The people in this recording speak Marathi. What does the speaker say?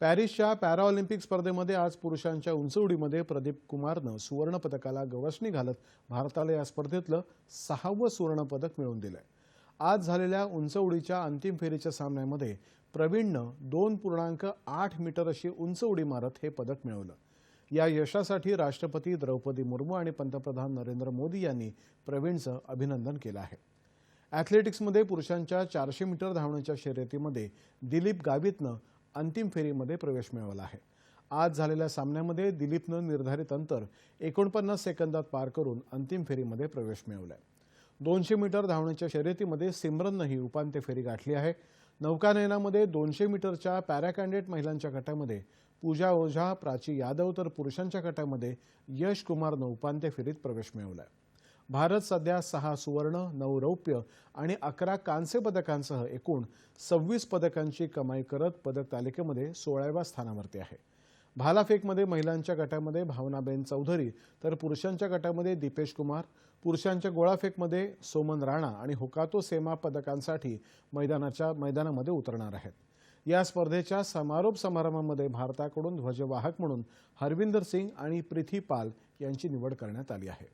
पॅरिसच्या पॅराऑलिम्पिक स्पर्धेमध्ये आज पुरुषांच्या उंच उडीमध्ये प्रदीप कुमारनं सुवर्णपदकाला गवसणी घालत भारताला या स्पर्धेतलं सहावं सुवर्णपदक मिळवून दिलंय. आज झालेल्या उंच उडीच्या अंतिम फेरीच्या सामन्यामध्ये प्रवीणनं दोन पूर्णांक आठ मीटर अशी उंच उडी मारत हे पदक मिळवलं. या यशासाठी राष्ट्रपती द्रौपदी मुर्मू आणि पंतप्रधान नरेंद्र मोदी यांनी प्रवीणचं अभिनंदन केलं आहे. ॲथलेटिक्समध्ये पुरुषांच्या चारशे मीटर धावण्याच्या शर्यतीमध्ये दिलीप गावितनं अंतिम फेरीमध्ये प्रवेश मिळवला आहे. आज झालेल्या सामन्यामध्ये दिलीपनं निर्धारित अंतर एकोणपन्नास सेकंदात पार करून अंतिम फेरीमध्ये प्रवेश मिळवलाय. दोनशे मीटर धावण्याच्या शर्यतीमध्ये सिमरननंही उपांत्य फेरी गाठली आहे. नौकानयनामध्ये दोनशे मीटरच्या पॅराकँडेट महिलांच्या गटामध्ये पूजा ओझा प्राची यादव तर पुरुषांच्या गटामध्ये यश कुमारनं उपांत्य फेरीत प्रवेश मिळवलाय. भारत सध्या सहा सुवर्ण नऊ रौप्य आणि अकरा कांस्य पदकांसह एकूण सव्वीस पदकांची कमाई करत पदक तालिकेमध्ये सोळाव्या स्थानावरती आहे. भालाफेकमध्ये महिलांच्या गटामध्ये भावनाबेन चौधरी तर पुरुषांच्या गटामध्ये दीपेश कुमार पुरुषांच्या गोळाफेकमध्ये सोमन राणा आणि हुकातो सेमा पदकांसाठी मैदानाच्या मैदानामध्ये उतरणार आहेत. या स्पर्धेच्या समारोप समारंभामध्ये भारताकडून ध्वजवाहक म्हणून हरविंदर सिंग आणि प्रीती पाल यांची निवड करण्यात आली आहे.